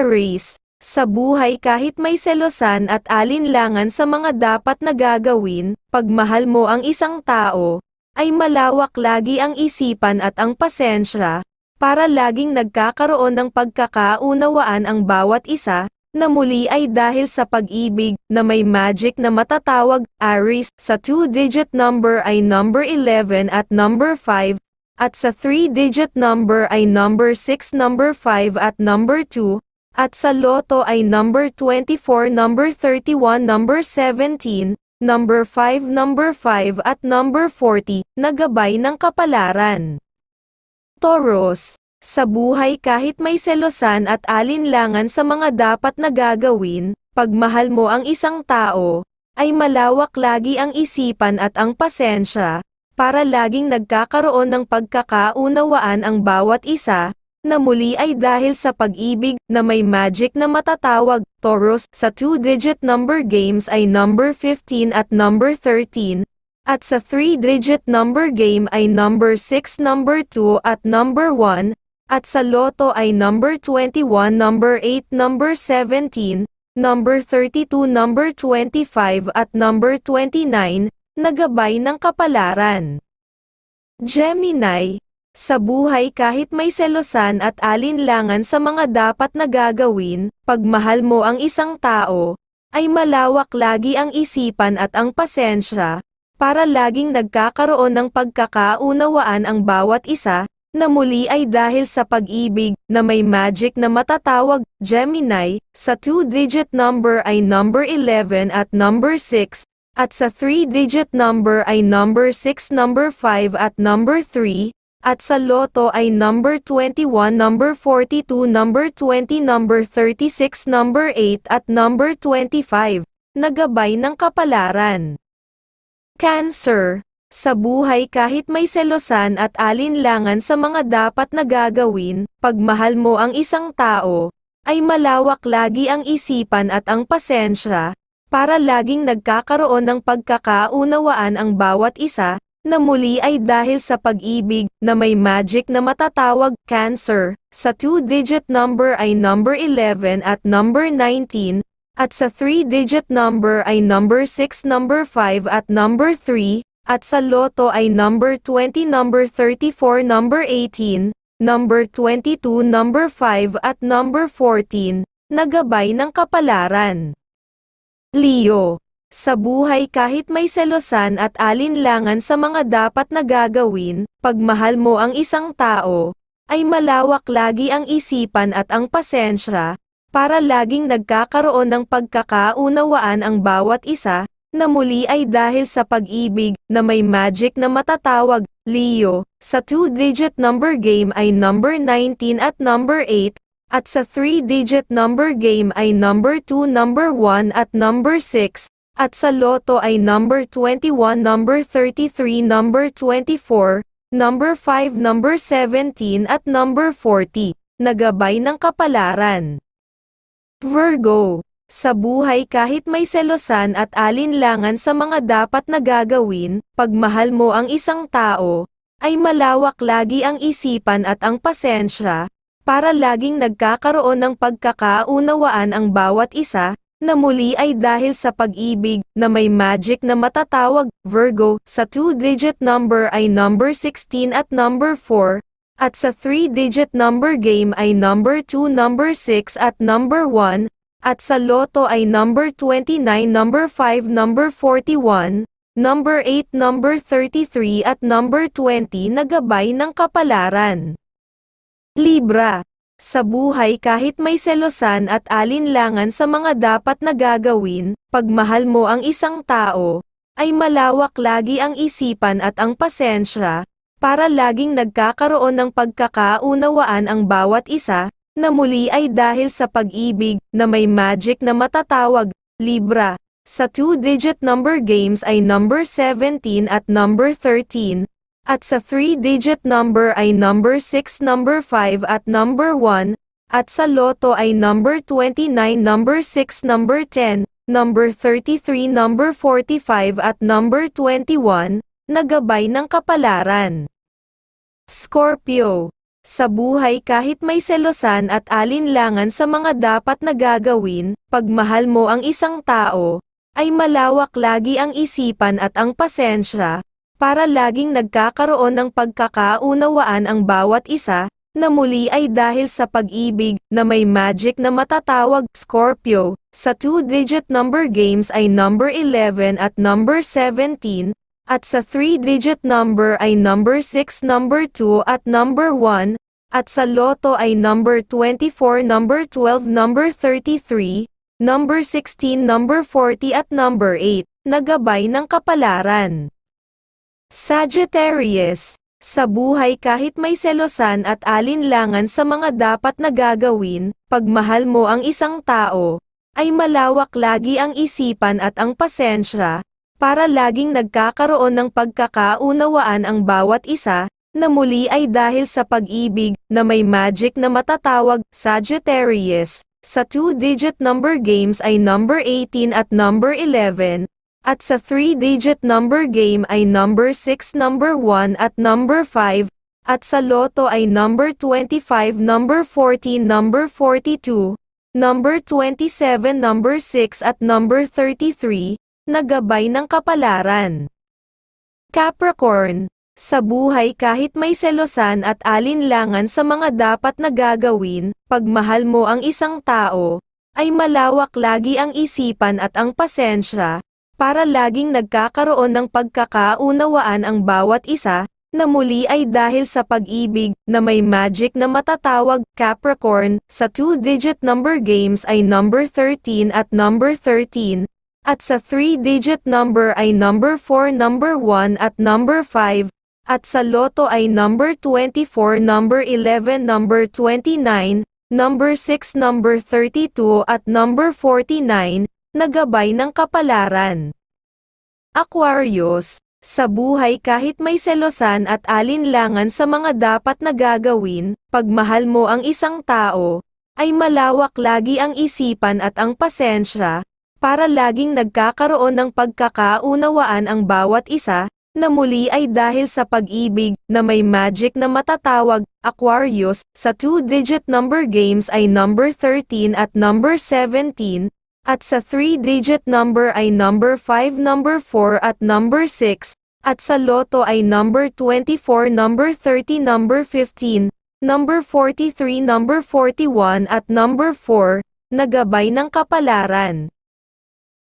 Aries, sa buhay kahit may selosan at alinlangan sa mga dapat na gagawin, pagmahal mo ang isang tao, ay malawak lagi ang isipan at ang pasensya, para laging nagkakaroon ng pagkakaunawaan ang bawat isa, na muli ay dahil sa pag-ibig na may magic na matatawag, Aries, sa two-digit number ay number 11 at number 5, at sa three-digit number ay number 6, number 5 at number 2, at sa loto ay number 24, number 31, number 17, number 5, number 5 at number 40, na gabay ng kapalaran. Taurus, sa buhay kahit may selosan at alinlangan sa mga dapat na gagawin, pagmahal mo ang isang tao, ay malawak lagi ang isipan at ang pasensya, para laging nagkakaroon ng pagkakaunawaan ang bawat isa, na muli ay dahil sa pag-ibig na may magic na matatawag, Taurus, sa two-digit number games ay number 15 at number 13, at sa three-digit number game ay number 6, number 2 at number 1, at sa loto ay number 21, number 8, number 17, number 32, number 25 at number 29, nagabay ng kapalaran. Gemini, sa buhay kahit may selosan at alinlangan sa mga dapat na gagawin, pagmahal mo ang isang tao, ay malawak lagi ang isipan at ang pasensya, para laging nagkakaroon ng pagkakaunawaan ang bawat isa, na muli ay dahil sa pag-ibig na may magic na matatawag, Gemini, sa two-digit number ay number 11 at number 6, at sa three-digit number ay number 6, number 5 at number 3, at sa loto ay number 21, number 42, number 20, number 36, number 8 at number 25, nagabay ng kapalaran. Cancer sa buhay kahit may selosan at alinlangan sa mga dapat na gagawin, pagmahal mo ang isang tao, ay malawak lagi ang isipan at ang pasensya, para laging nagkakaroon ng pagkakaunawaan ang bawat isa, na muli ay dahil sa pag-ibig na may magic na matatawag cancer, sa two-digit number ay number 11 at number 19, at sa three-digit number ay number 6, number 5 at number 3, at sa loto ay number 20, number 34, number 18, number 22, number 5 at number 14, nagabay ng kapalaran. Leo, sa buhay kahit may selosan at alinlangan sa mga dapat na gagawin, pagmahal mo ang isang tao, ay malawak lagi ang isipan at ang pasensya, para laging nagkakaroon ng pagkakaunawaan ang bawat isa, na muli ay dahil sa pag-ibig na may magic na matatawag, Leo, sa two-digit number game ay number 19 at number 8, at sa three-digit number game ay number 2, number 1 at number 6, at sa loto ay number 21, number 33, number 24, number 5, number 17 at number 40, nagabay ng kapalaran. Virgo sa buhay kahit may selosan at alinlangan sa mga dapat na gagawin, pagmahal mo ang isang tao, ay malawak lagi ang isipan at ang pasensya, para laging nagkakaroon ng pagkakaunawaan ang bawat isa, na muli ay dahil sa pag-ibig na may magic na matatawag, Virgo, sa two-digit number ay number 16 at number 4, at sa three-digit number game ay number 2, number 6 at number 1, at sa loto ay number 29, number 5, number 41, number 8, number 33 at number 20 na gabay ng kapalaran. Libra. Sa buhay kahit may selosan at alinlangan sa mga dapat na gagawin, pagmahal mo ang isang tao, ay malawak lagi ang isipan at ang pasensya, para laging nagkakaroon ng pagkakaunawaan ang bawat isa, na muli ay dahil sa pag-ibig na may magic na matatawag, Libra. Sa two-digit number games ay number 17 at number 13, at sa three-digit number ay number 6, number 5 at number 1, at sa loto ay number 29, number 6, number 10, number 33, number 45 at number 21, nagabay ng kapalaran. Scorpio Sa buhay kahit may selosan at alinlangan sa mga dapat na gagawin, pagmahal mo ang isang tao, ay malawak lagi ang isipan at ang pasensya, para laging nagkakaroon ng pagkakaunawaan ang bawat isa, na muli ay dahil sa pag-ibig na may magic na matatawag Scorpio. Sa two-digit number games ay number 11 at number 17, at sa three-digit number ay number 6, number 2 at number 1, at sa loto ay number 24, number 12, number 33, number 16, number 40 at number 8, na gabay ng kapalaran. Sagittarius, sa buhay kahit may selosan at alinlangan sa mga dapat na gagawin, pagmahal mo ang isang tao, ay malawak lagi ang isipan at ang pasensya, para laging nagkakaroon ng pagkakaunawaan ang bawat isa, na muli ay dahil sa pag-ibig na may magic na matatawag Sagittarius. Sa two-digit number games ay number 18 at number 11, at sa three-digit number game ay number 6, number 1 at number 5, at sa loto ay number 25, number 14, number 42, number 27, number 6 at number 33, na gabay ng kapalaran. Capricorn, sa buhay kahit may selosan at alinlangan sa mga dapat na gagawin, pagmahal mo ang isang tao, ay malawak lagi ang isipan at ang pasensya, para laging nagkakaroon ng pagkakaunawaan ang bawat isa, na muli ay dahil sa pag-ibig na may magic na matatawag Capricorn sa two-digit number games ay number 13 at number 13 at sa three-digit number ay number 4, number 1 at number 5 at sa loto ay number 24, number 11, number 29, number 6, number 32 at number 49 na gabay ng kapalaran. Aquarius, sa buhay kahit may selosan at alinlangan sa mga dapat na gagawin, pagmahal mo ang isang tao, ay malawak lagi ang isipan at ang pasensya, para laging nagkakaroon ng pagkakaunawaan ang bawat isa, na muli ay dahil sa pag-ibig na may magic na matatawag Aquarius sa two-digit number games ay number 13 at number 17 at sa three-digit number ay number 5, number 4 at number 6 at sa loto ay number 24, number 30, number 15, number 43, number 41 at number 4 na gabay ng kapalaran.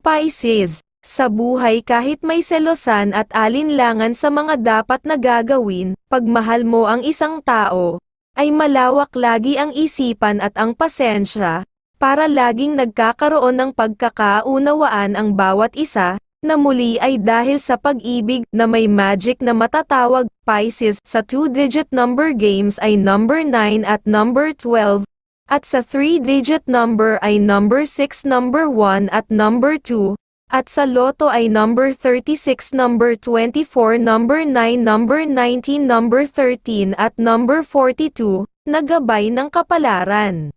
Pisces, sa buhay kahit may selosan at alinlangan sa mga dapat na gagawin, pagmahal mo ang isang tao, ay malawak lagi ang isipan at ang pasensya, para laging nagkakaroon ng pagkakaunawaan ang bawat isa, na muli ay dahil sa pag-ibig na may magic na matatawag Pisces sa two-digit number games ay number 9 at number 12, at sa three-digit number ay number 6, number 1 at number 2, at sa loto ay number 36, number 24, number 9, number 19, number 13 at number 42, na gabay ng kapalaran.